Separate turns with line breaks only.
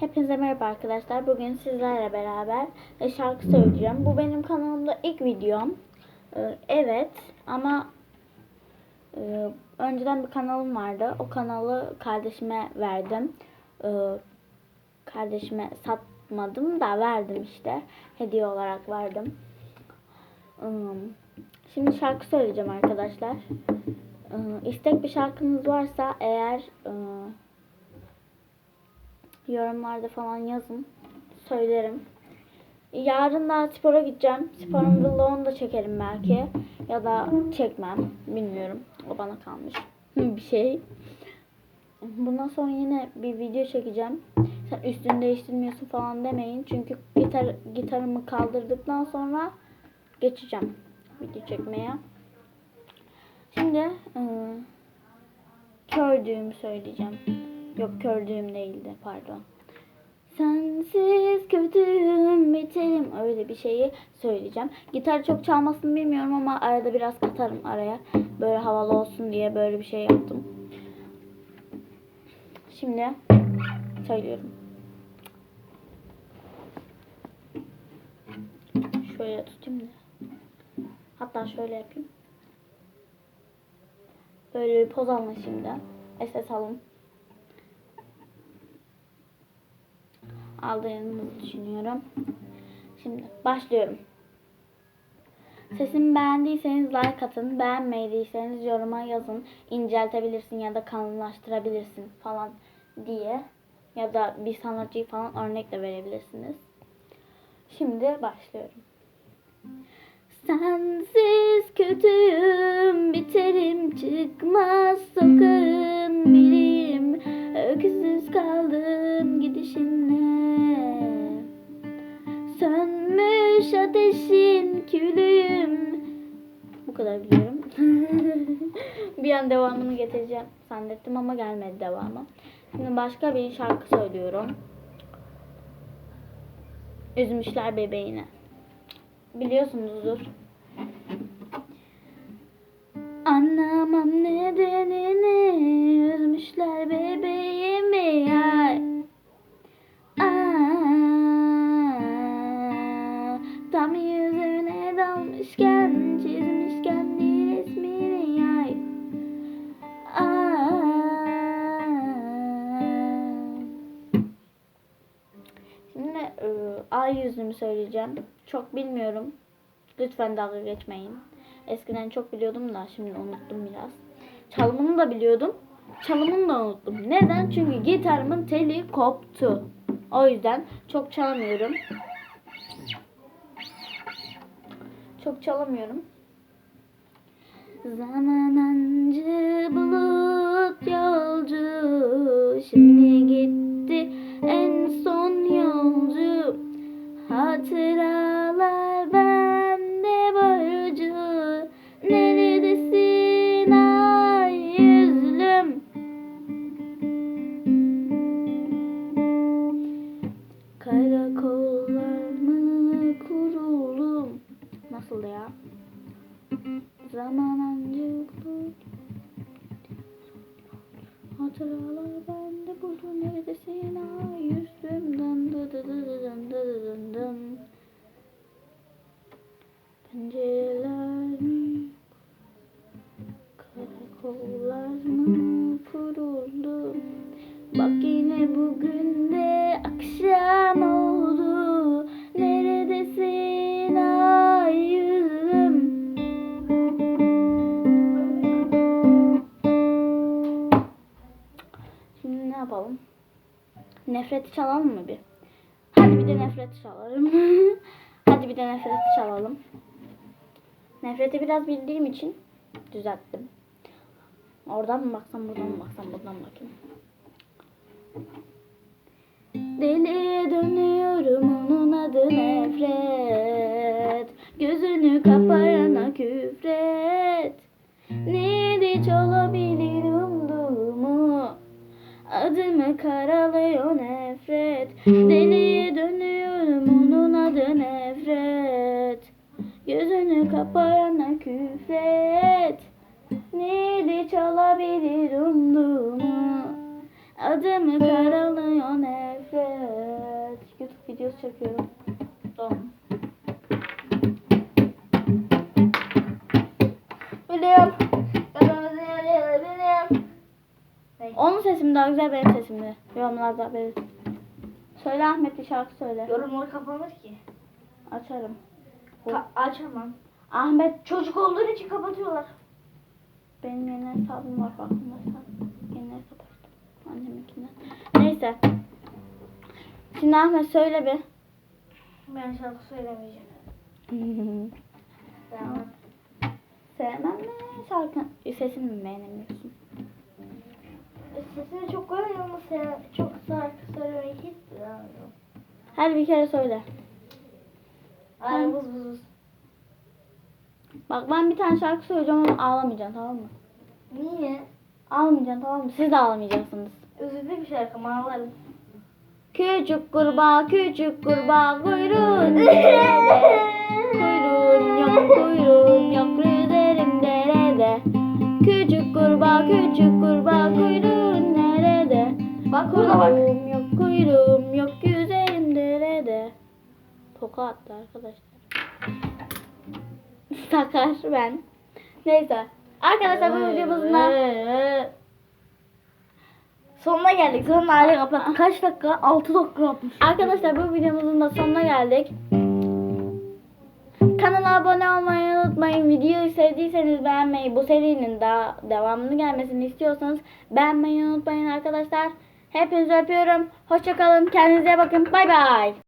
Hepinize merhaba arkadaşlar. Bugün sizlerle beraber e, şarkı söyleyeceğim. Bu benim kanalımda ilk videom. Ee, Evet ama e, önceden bir kanalım vardı. O kanalı kardeşime verdim. Kardeşime satmadım da verdim işte. Hediye olarak verdim. Şimdi şarkı söyleyeceğim arkadaşlar. İstek bir şarkınız varsa eğer e, yorumlarda falan yazın. Söylerim. Yarın da spora gideceğim. Sporun vlogunu da çekerim belki. Ya da çekmem. Bilmiyorum. O bana kalmış. bir şey. Bundan sonra yine bir video çekeceğim. Sen üstünü değiştirmiyorsun falan demeyin. Çünkü gitar gitarımı kaldırdıktan sonra geçeceğim video çekmeye. Şimdi ıı, kördüğümü söyleyeceğim. Yok kördüğüm değildi pardon. Sensiz kötüyüm biterim öyle bir şeyi söyleyeceğim. Gitar çok çalmasını bilmiyorum ama arada biraz katarım araya. Böyle havalı olsun diye böyle bir şey yaptım. Şimdi söylüyorum. Şöyle tutayım da. Hatta şöyle yapayım. Böyle bir poz alın şimdi. Ses alın. Aldığınızı düşünüyorum. Şimdi başlıyorum. Sesimi beğendiyseniz like atın. Beğenmediyseniz yoruma yazın. İnceltebilirsin ya da kalınlaştırabilirsin falan diye. Ya da bir sanatçıyı falan örnek de verebilirsiniz. Şimdi başlıyorum. Sensiz kötüyüm, biterim çıkmaz kadar biliyorum. bir an devamını getireceğim zannettim ama gelmedi devamı. Şimdi başka bir şarkı söylüyorum. Üzmüşler bebeğini. Biliyorsunuzdur. Anlamam nedenini üzmüşler bebeğimi ya. Tam yüzüne dalmışken e, ay yüzümü söyleyeceğim. Çok bilmiyorum. Lütfen dalga geçmeyin. Eskiden çok biliyordum da şimdi unuttum biraz. Çalımını da biliyordum. Çalımını da unuttum. Neden? Çünkü gitarımın teli koptu. O yüzden çok çalamıyorum. Çok çalamıyorum. Zamancı bulut Zaman ancak bu Hatıralar bende buldu. Neredesin? Ay yüzüm dın dı dı dı dı dın dı dı dın Nefreti çalalım mı bir? Hadi bir de nefreti çalalım. Hadi bir de nefreti çalalım. Nefreti biraz bildiğim için düzelttim. Oradan mı baksam buradan mı baksam buradan bakayım. Deliye dönüyorum onun adı nefret Gözünü kapayana küfret Neydi çalabilir umduğumu Adımı karalıyor nefret. Deliye dönüyorum onun adı nefret. Gözünü kapayana küfret. Neydi çalabilir umduğumu? Adımı karalıyor nefret. Videosu çekiyorum. Onun sesi mi daha güzel benim sesim mi? Yorumlarda belirt. Söyle Ahmet bir şarkı söyle.
Yorumları kapanır ki.
Açarım.
Ka- açamam.
Ahmet
Çocuk olduğu için kapatıyorlar.
benim yeni hesabım var bakın mesela. Yeni hesap açtım. Anneminkinden. Neyse. Şimdi Ahmet söyle bir.
Ben şarkı söylemeyeceğim.
Sevmem mi? Şarkı sesini mi beğenemiyorsun?
Sesini çok koyuyorum ama çok şarkı söylemeyi hiç sevmiyorum.
Hadi bir kere söyle.
Ay vız vız vız.
Bak ben bir tane şarkı söyleyeceğim ama ağlamayacaksın tamam mı?
Niye?
Ağlamayacaksın tamam mı? Siz de ağlamayacaksınız.
Üzüldü bir şarkı ama ağlarım.
Küçük kurbağa küçük kurbağa kuyruğun? Kuyruğun yok kuyruğun yok üzerim derede. Küçük kurbağa küçük kurbağa kuyruğun?
Bak burada bak.
Kuyruğum yok kuyruğum yok üzerim derede. Toka attı arkadaşlar. Sakar ben. Neyse. Arkadaşlar bu videomuzun da
Sonuna geldik. Sonuna hali kapat. Kaç dakika? 6 dakika yapmış.
Arkadaşlar bu videomuzun da sonuna geldik. Kanala abone olmayı unutmayın. Videoyu sevdiyseniz beğenmeyi, bu serinin daha devamını gelmesini istiyorsanız beğenmeyi unutmayın arkadaşlar. Hepinizi öpüyorum. Hoşçakalın. Kendinize bakın. Bay bay.